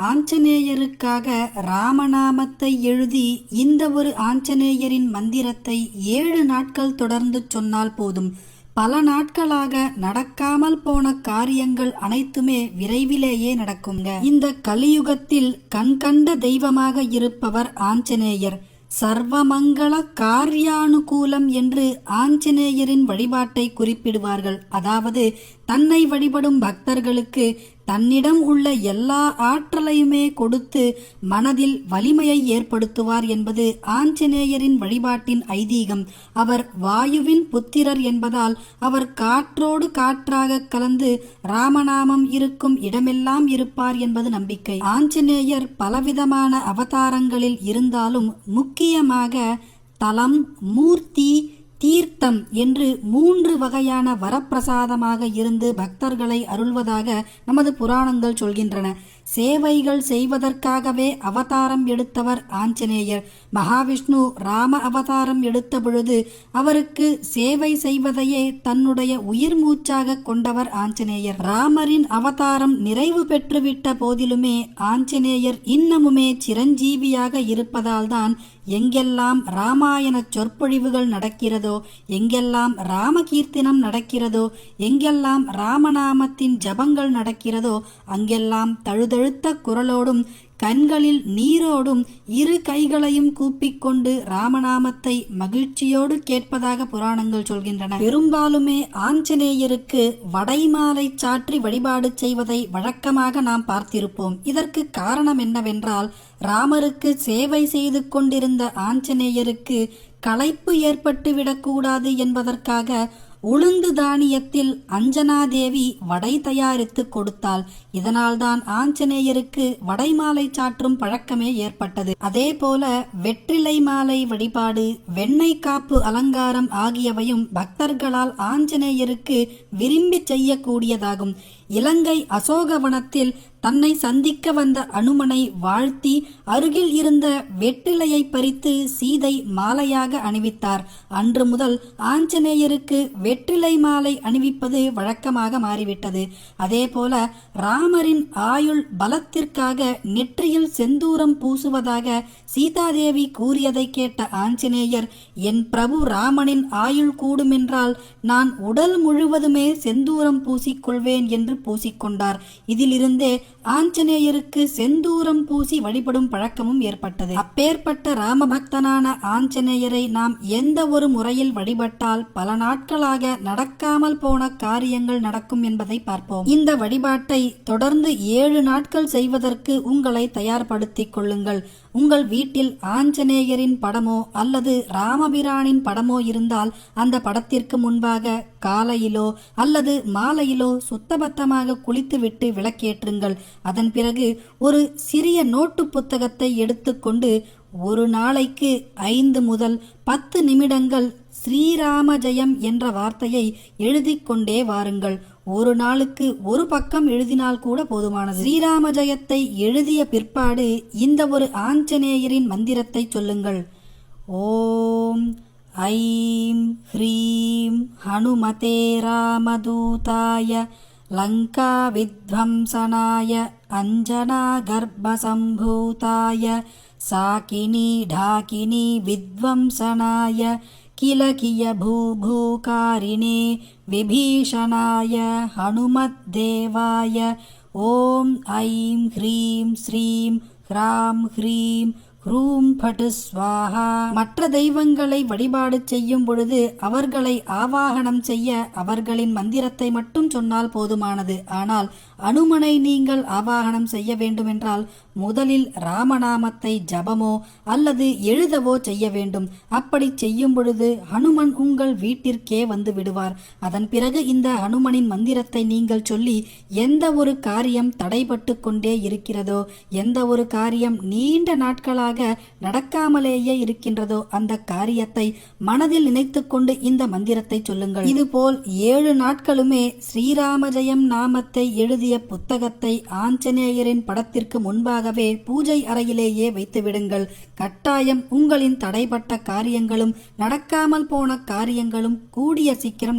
ஆஞ்சநேயருக்காக ராமநாமத்தை எழுதி இந்த ஒரு ஆஞ்சநேயரின் மந்திரத்தை ஏழு நாட்கள் தொடர்ந்து சொன்னால் போதும். பல நாட்களாக நடக்காமல் போன காரியங்கள் அனைத்துமே விரைவிலேயே நடக்குங்க. இந்த கலியுகத்தில் கண்கண்ட தெய்வமாக இருப்பவர் ஆஞ்சநேயர். சர்வமங்கள காரியானுகூலம் என்று ஆஞ்சநேயரின் வழிபாட்டை குறிப்பிடுவார்கள். அதாவது தன்னை வழிபடும் பக்தர்களுக்கு தன்னிடம் உள்ள எல்லா ஆற்றலையுமே கொடுத்து மனதில் வலிமையை ஏற்படுத்துவார் என்பது ஆஞ்சநேயரின் வழிபாட்டின் ஐதீகம். அவர் வாயுவின் புத்திரர் என்பதால் அவர் காற்றோடு காற்றாக கலந்து ராமநாமம் இருக்கும் இடமெல்லாம் இருப்பார் என்பது நம்பிக்கை. ஆஞ்சநேயர் பலவிதமான அவதாரங்களில் இருந்தாலும் முக்கியமாக தலம் மூர்த்தி தீர்த்தம் என்று மூன்று வகையான வரப்பிரசாதமாக இருந்து பக்தர்களை அருள்வதாக நமது புராணங்கள் சொல்கின்றன. சேவைகள் செய்வதற்காகவே அவதாரம் எடுத்தவர் ஆஞ்சநேயர். மகாவிஷ்ணு ராம அவதாரம் எடுத்த பொழுது அவருக்கு சேவை செய்வதையே தன்னுடைய உயிர் மூச்சாக கொண்டவர் ஆஞ்சநேயர். ராமரின் அவதாரம் நிறைவு பெற்றுவிட்ட போதிலுமே ஆஞ்சநேயர் இன்னமுமே சிரஞ்சீவியாக இருப்பதால்தான் எங்கெல்லாம் ராமாயண சொற்பொழிவுகள் நடக்கிறதோ எங்கெல்லாம் ராமகீர்த்தனம் நடக்கிறதோ எங்கெல்லாம் ராமநாமத்தின் ஜபங்கள் நடக்கிறதோ அங்கெல்லாம் தழுத தழுதழுத்த குரலோடும் கண்களில் நீரோடும் இரு கைகளையும் கூப்பிக்கொண்டு ராமநாமத்தை மகிழ்ச்சியோடு கேட்பதாக புராணங்கள் சொல்கின்றன. பெரும்பாலுமே ஆஞ்சநேயருக்கு வடைமாலை சாற்றி வழிபாடு செய்வதை வழக்கமாக நாம் பார்த்திருப்போம். இதற்கு காரணம் என்னவென்றால் ராமருக்கு சேவை செய்து கொண்டிருந்த ஆஞ்சநேயருக்கு களைப்பு ஏற்பட்டு விடக்கூடாது என்பதற்காக உளுந்து தானியத்தில் அஞ்சனாதேவி வடை தயாரித்து கொடுத்தாள். இதனால்தான் ஆஞ்சநேயருக்கு வடை மாலை சாற்றும் பழக்கமே ஏற்பட்டது. அதே போல வெற்றிலை மாலை வழிபாடு வெண்ணெய் காப்பு அலங்காரம் ஆகியவையும் பக்தர்களால் ஆஞ்சநேயருக்கு விரும்பி செய்யக்கூடியதாகும். இலங்கை அசோகவனத்தில் தன்னை சந்திக்க வந்த அனுமனை வாழ்த்தி அருகில் இருந்த வெற்றிலையை பறித்து சீதை மாலையாக அணிவித்தார். அன்று முதல் ஆஞ்சநேயருக்கு வெற்றிலை மாலை அணிவிப்பது வழக்கமாக மாறிவிட்டது. அதேபோல ராமரின் ஆயுள் பலத்திற்காக நெற்றியில் செந்தூரம் பூசுவதாக சீதாதேவி கூறியதை கேட்ட ஆஞ்சநேயர் என் பிரபு ராமனின் ஆயுள் கூடுமென்றால் நான் உடல் முழுவதுமே செந்தூரம் பூசிக்கொள்வேன் என்று பூசிக்கொண்டார். இதிலிருந்தே ஆஞ்சநேயருக்கு செந்தூரம் பூசி வழிபடும் பழக்கமும் ஏற்பட்டது. அப்பேற்பட்ட ராமபக்தனான ஆஞ்சநேயரை நாம் எந்த ஒரு முறையில் வழிபட்டால் பல நாட்களாக நடக்காமல் போன காரியங்கள் நடக்கும் என்பதை பார்ப்போம். இந்த வழிபாட்டை தொடர்ந்து ஏழு நாட்கள் செய்வதற்கு உங்களை தயார்படுத்திக் கொள்ளுங்கள். உங்கள் வீட்டில் ஆஞ்சநேயரின் படமோ அல்லது ராமபிரானின் படமோ இருந்தால் அந்த படத்திற்கு முன்பாக காலையிலோ அல்லது மாலையிலோ சுத்தபத்தமாக குளித்துவிட்டு விளக்கேற்றுங்கள். அதன் பிறகு ஒரு சிறிய நோட்டு புத்தகத்தை எடுத்துக்கொண்டு ஒரு நாளைக்கு ஐந்து முதல் பத்து நிமிடங்கள் ஸ்ரீராம ஜெயம் என்ற வார்த்தையை எழுதி கொண்டே வாருங்கள். ஒரு நாளுக்கு ஒரு பக்கம் எழுதினால் கூட போதுமானது. ஸ்ரீராம ஜெயத்தை எழுதிய பிற்பாடு இந்த ஒரு ஆஞ்சநேயரின் மந்திரத்தை சொல்லுங்கள். ஓம் ஐம் ஹ்ரீம் ஹனுமதே ராமதூதாய லங்கா வித்வம்சனாய அஞ்சனா கர்ப்பசம்பூதாய சாக்கினி டாக்கினி வித்வம்சனாய किल किय भूभूकारिणे विभीषणाय हनुमद्देवाय ॐ ऐं ह्रीं श्रीं ह्रां ह्रीं ஹ்ரூம் பட்டு ஸ்வாஹா மற்ற தெய்வங்களை வழிபாடு செய்யும் பொழுது அவர்களை ஆவாகனம் செய்ய அவர்களின் மந்திரத்தை மட்டும் சொன்னால் போதுமானது ஆனால் அனுமனை நீங்கள் ஆவாகனம் செய்ய வேண்டுமென்றால் முதலில் ராமநாமத்தை ஜபமோ அல்லது எழுதவோ செய்ய வேண்டும். அப்படி செய்யும் பொழுது ஹனுமன் உங்கள் வீட்டிற்கே வந்து விடுவார். அதன் பிறகு இந்த ஹனுமனின் மந்திரத்தை நீங்கள் சொல்லி எந்த ஒரு காரியம் தடைபட்டு கொண்டே இருக்கிறதோ எந்த ஒரு காரியம் நீண்ட நாட்களாக நடக்காமலேயே இருக்கின்றதோ அந்த காரியத்தை மனதில் நினைத்துக்கொண்டு இந்த மந்திரத்தை சொல்லுங்கள். இதுபோல் ஏழு நாட்களுமே ஸ்ரீராமஜெயம் நாமத்தை எழுதிய புத்தகத்தை ஆஞ்சநேயரின் படத்திற்கு முன்பாக முன்பாகவே பூஜை அறையிலேயே வைத்து விடுங்கள் கட்டாயம் உங்களின் தடைப்பட்ட காரியங்களும் நடக்காமல் போன காரியங்களும் கூடிய சீக்கிரம்